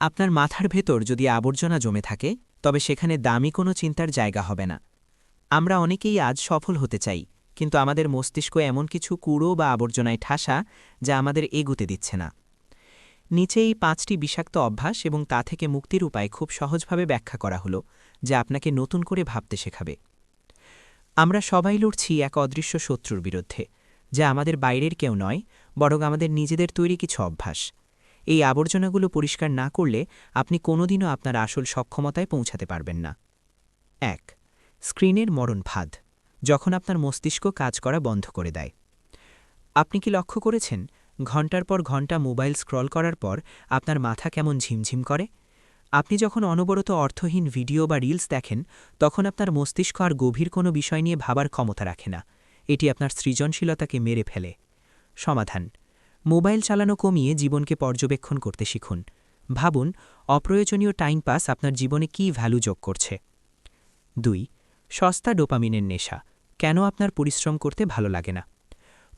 আপনার মাথার ভেতর যদি আবর্জনা জমে থাকে, তবে সেখানে দামি কোনো চিন্তার জায়গা হবে না। আমরা অনেকেই আজ সফল হতে চাই, কিন্তু আমাদের মস্তিষ্ক এমন কিছু কুড়ো বা আবর্জনায় ঠাসা যা আমাদের এগুতে দিচ্ছে না। নিচে এই পাঁচটি বিষাক্ত অভ্যাস এবং তা থেকে মুক্তির উপায় খুব সহজভাবে ব্যাখ্যা করা হলো, যা আপনাকে নতুন করে ভাবতে শেখাবে। আমরা সবাই লড়ছি এক অদৃশ্য শত্রুর বিরুদ্ধে, যা আমাদের বাইরের কেউ নয়, বরং আমাদের নিজেদের তৈরি কিছু অভ্যাস। এই আবর্জনাগুলো পরিষ্কার না করলে আপনি কোনোদিনও আপনার আসল সক্ষমতায় পৌঁছাতে পারবেন না। এক, স্ক্রিনের মরণ ফাঁদ, যখন আপনার মস্তিষ্ক কাজ করা বন্ধ করে দেয়। আপনি কি লক্ষ্য করেছেন, ঘণ্টার পর ঘণ্টা মোবাইল স্ক্রল করার পর আপনার মাথা কেমন ঝিমঝিম করে? আপনি যখন অনবরত অর্থহীন ভিডিও বা রিলস দেখেন, তখন আপনার মস্তিষ্ক আর গভীর কোনো বিষয় নিয়ে ভাবার ক্ষমতা রাখে না। এটি আপনার সৃজনশীলতাকে মেরে ফেলে। সমাধান মোবাইল চালানো কমিয়ে জীবনকে পর্যবেক্ষণ করতে শিখুন। ভাবুন, অপ্রয়োজনীয় টাইম পাস আপনার জীবনে কী ভ্যালু যোগ করছে। দুই, সস্তা ডোপামিনের নেশা। কেন আপনার পরিশ্রম করতে ভালো লাগে না?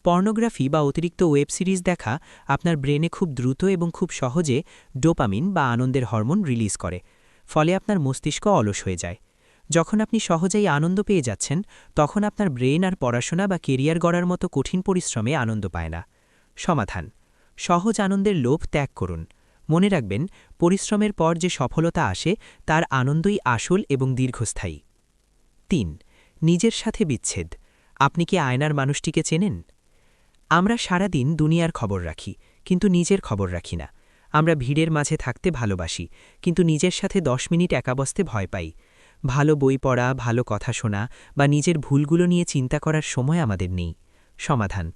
পর্নোগ্রাফি বা অতিরিক্ত ওয়েব সিরিজ দেখা আপনার ব্রেনে খুব দ্রুত এবং খুব সহজে ডোপামিন বা আনন্দের হরমোন রিলিজ করে, ফলে আপনার মস্তিষ্ক অলস হয়ে যায়। যখন আপনি সহজেই আনন্দ পেয়ে যাচ্ছেন, তখন আপনার ব্রেন আর পড়াশোনা বা কেরিয়ার গড়ার মতো কঠিন পরিশ্রমে আনন্দ পায় না। সমাধান। সহজ আনন্দের লোভ ত্যাগ করুন। মনে রাখবেন, পরিশ্রমের পর যে সফলতা আসে, তার আনন্দই আসল এবং দীর্ঘস্থায়ী। তিন, নিজের সাথে বিচ্ছেদ। আপনি কি আয়নার মানুষটিকে চেনেন? আমরা সারাদিন দুনিয়ার খবর রাখি, কিন্তু নিজের খবর রাখি না। আমরা ভিড়ের মাঝে থাকতে ভালোবাসি, কিন্তু নিজের সাথে দশ মিনিট একাবস্তে ভয় পাই। ভালো বই পড়া, ভালো কথা শোনা বা নিজের ভুলগুলো নিয়ে চিন্তা করার সময় আমাদের নেই। সমাধান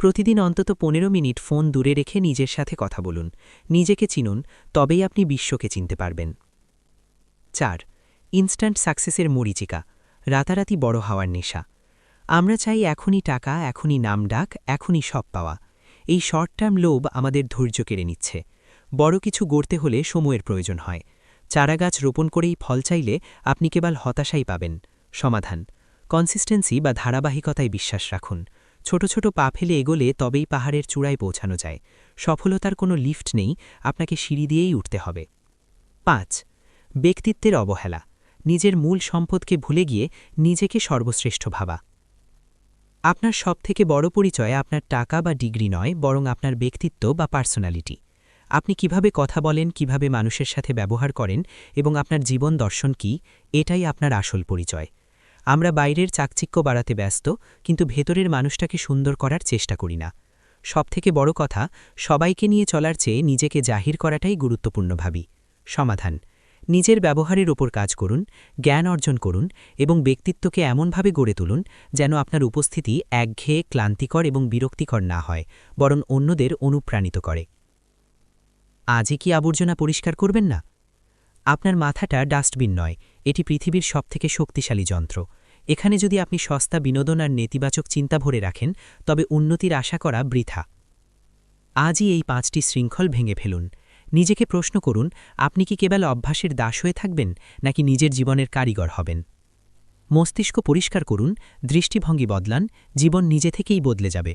প্রতিদিন অন্তত পনেরো মিনিট ফোন দূরে রেখে নিজের সাথে কথা বলুন। নিজেকে চিনুন, তবেই আপনি বিশ্বকে চিনতে পারবেন। চার ইনস্ট্যান্ট সাকসেসের মরিচিকা, রাতারাতি বড় হওয়ার নেশা। আমরা চাই এখনই টাকা, এখনই নাম ডাক, এখনই সব পাওয়া। এই শর্ট টার্ম লোভ আমাদের ধৈর্য কেড়ে নিচ্ছে। বড় কিছু গড়তে হলে সময়ের প্রয়োজন হয়। চারাগাছ রোপণ করেই ফল চাইলে আপনি কেবল হতাশাই পাবেন। সমাধান কনসিস্টেন্সি বা ধারাবাহিকতায় বিশ্বাস রাখুন। ছোট ছোট পা ফেলে এগোলে তবেই পাহাড়ের চূড়ায় পৌঁছানো যায়। সফলতার কোনো লিফট নেই, আপনাকে সিঁড়ি দিয়েই উঠতে হবে। পাঁচ, ব্যক্তিত্বের অবহেলা। নিজের মূল সম্পদকে ভুলে গিয়ে নিজেকে সর্বশ্রেষ্ঠ ভাবা। আপনার সবথেকে বড় পরিচয় আপনার টাকা বা ডিগ্রি নয়, বরং আপনার ব্যক্তিত্ব বা পার্সোনালিটি। আপনি কীভাবে কথা বলেন, কীভাবে মানুষের সাথে ব্যবহার করেন এবং আপনার জীবন দর্শন কি, এটাই আপনার আসল পরিচয়। আমরা বাইরের চাকচিক্য বাড়াতে ব্যস্ত, কিন্তু ভেতরের মানুষটাকে সুন্দর করার চেষ্টা করি না। সবথেকে বড় কথা, সবাইকে নিয়ে চলার চেয়ে নিজেকে জাহির করাটাই গুরুত্বপূর্ণ ভাবি। সমাধান। নিজের ব্যবহারের ওপর কাজ করুন, জ্ঞান অর্জন করুন এবং ব্যক্তিত্বকে এমনভাবে গড়ে তুলুন যেন আপনার উপস্থিতি একঘেয়ে ক্লান্তিকর এবং বিরক্তিকর না হয়, বরং অন্যদের অনুপ্রাণিত করে। আজই কি আবর্জনা পরিষ্কার করবেন না? আপনার মাথাটা ডাস্টবিন নয়, এটি পৃথিবীর সবথেকে শক্তিশালী যন্ত্র। এখানে যদি আপনি সস্তা বিনোদন আর নেতিবাচক চিন্তা ভরে রাখেন, তবে উন্নতির আশা করা বৃথা। আজই এই পাঁচটি শৃঙ্খল ভেঙে ফেলুন। নিজেকে প্রশ্ন করুন, আপনি কি কেবল অভ্যাসের দাস হয়ে থাকবেন, নাকি নিজের জীবনের কারিগর হবেন? মস্তিষ্ক পরিষ্কার করুন, দৃষ্টিভঙ্গি বদলান, জীবন নিজে থেকেই বদলে যাবে।